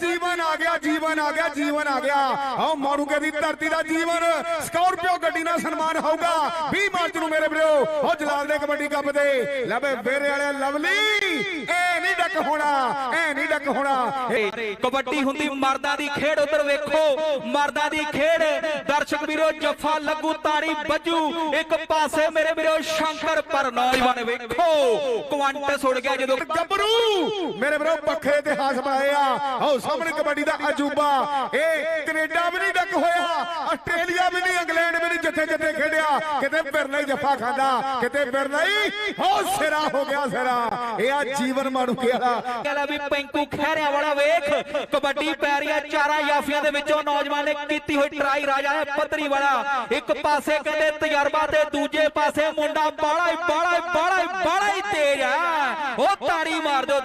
ਜੀਵਨ ਆ ਗਿਆ, ਜੀਵਨ ਆ ਗਿਆ, ਜੀਵਨ ਆ ਗਿਆ। ਆਓ ਮਾਣੂਕੇ ਦੀ ਧਰਤੀ ਦਾ ਜੀਵਨ। ਸਕਾਰਪੀਓ ਗੱਡੀ ਨਾਲ ਸਨਮਾਨ ਹੋਊਗਾ। 20 ਮਾਰਚ ਨੂੰ ਮੇਰੇ ਵੀਰੋ, ਉਹ ਜਲਾਲ ਦੇ ਕਬੱਡੀ ਕੱਪ ਦੇ ਲਵੇ ਫੇਰੇ ਵਾਲੇ ਲਵਲੀ, ਇਹ ਨਹੀਂ ਡੱਕ ਹੋਣਾ, ਇਹ ਨਹੀਂ ਡੱਕ ਹੋਣਾ। ਕਬੱਡੀ ਹੁੰਦੀ ਮਰਦਾਂ ਦੀ ਖੇਡ ਉਧਰ ਵੇਖੋ ਮਰਦਾਂ ਦੀ ਖੇਡ। ਦਰਸ਼ਕ ਵੀਰੋ ਜੱਫਾ ਲੱਗੂ ਤਾੜੀ ਬੱਜੂ ਇੱਕ ਪਾਸੇ ਮੇਰੇ ਵੀਰੋ ਸ਼ੰਕਰ ਪਰ ਨੌਜਵਾਨ ਵੇਖੋ ਕੁਆਂਟਸ ਉੜ ਗਿਆ ਜਦੋਂ ਗੱਭਰੂ ਮੇਰੇ ਵੀਰੋ ਪੱਖੇ ਇਤਿਹਾਸ ਬਣਾਏ ਆ। ਆਓ ਸਾਹਮਣੇ ਕਬੱਡੀ ਦਾ ਅਜੂਬਾ। ਇਹ ਕੈਨੇਡਾ ਵੀ ਨਹੀਂ ਡੱਕ ਹੋਇਆ ਆਸਟ੍ਰੇਲੀਆ ਵੀ ਨਹੀਂ ਇੰਗਲੈਂਡ ਵੀ ਜਿੱਥੇ ਜਿੱਥੇ ਖੇਡਿਆ, ਕਿਤੇ ਫਿਰ ਨਹੀਂ ਜੱਫਾ ਖਾਂਦਾ, ਕਿਤੇ ਫਿਰ ਨਹੀਂ। ਹੋ ਸਿਰਾ ਹੋ ਗਿਆ ਸਿਰਾ। ਇਹ ਆ ਜੀਵਨ ਮਾਣੂਕੇ ਵਾਲਾ। ਕਹਿੰਦਾ ਵੀ ਪੈਂਕੂ ਖਹਿਰਿਆਂ ਵਾਲਾ ਵੇਖ, ਕਬੱਡੀ ਪੈ ਰਹੀ ਹੈ ਚਾਰਾਂ ਯਾਫੀਆਂ ਦੇ ਵਿੱਚੋਂ ਨੌਜਵਾਨ ਨੇ ਕੀਤੀ ਹੋਈ ਟਰਾਈ, ਰਾਜਾ ਹੈ ਪੱਤਰੀ ਵਾਲਾ। ਇੱਕ ਪਾਸੇ ਕਹਿੰਦੇ ਤਜਰਬਾ ਤੇ ਦੂਜੇ ਪਾਸੇ ਮੁੰਡਾ ਬਾਲਾ ਹੀ ਬਾਲਾ ਹੀ ਬਾਲਾ ਹੀ ਬਾਲਾ ਹੀ ਤੇਜ਼ ਆ। ਉਹ ਤਾੜੀ ਮਾਰ ਦਿਓ।